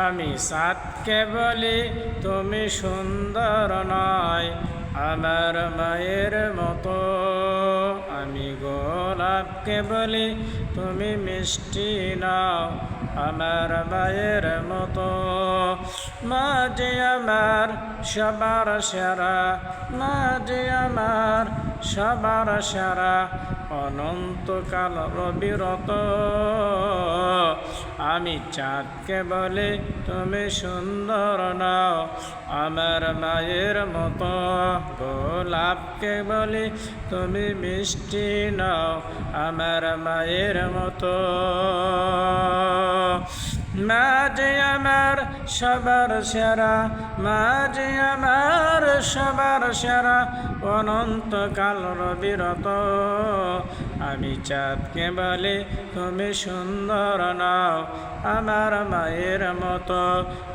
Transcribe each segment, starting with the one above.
আমি সাতকে বলি, তুমি সুন্দর নয়, আমার মায়ের মতো। আমি গোলাপকে বলি, তুমি মিষ্টি নাও, আমার মায়ের মতো। মা মাঝে আমার সবার সেরা, মাঝে আমার সবার সেরা, অনন্তকাল রবিরত আমি চাঁদকে বলে, তুমি সুন্দর নাও। আমার মায়ের মতো গোলাপকে বলি, তুমি মিষ্টি নাও। আমার মায়ের মতো মাঝে আমার সবার সেরা, মাঝে আমার সবার সেরা অনন্তকাল রবিরত আমি চাঁদকে বলি, তুমি সুন্দর নাও, আমার মায়ের মতো।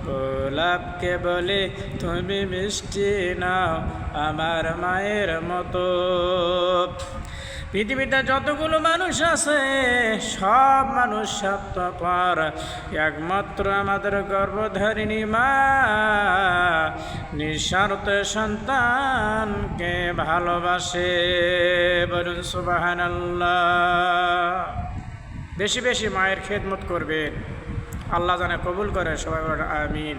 গোলাপকে বলি, তুমি মিষ্টি নাও, আমার মায়ের মতো। পৃথিবীতে যতগুলো মানুষ আছে, সব মানুষ স্বার্থপর একমাত্র আমাদের গর্ভধারিণী মা। নিঃস্বার্থ সন্তানকে ভালোবাসে, বলুন সুবাহান বেশি বেশি মায়ের খেদমত করবেন আল্লাহ জানে কবুল করে, সবাই আমিন।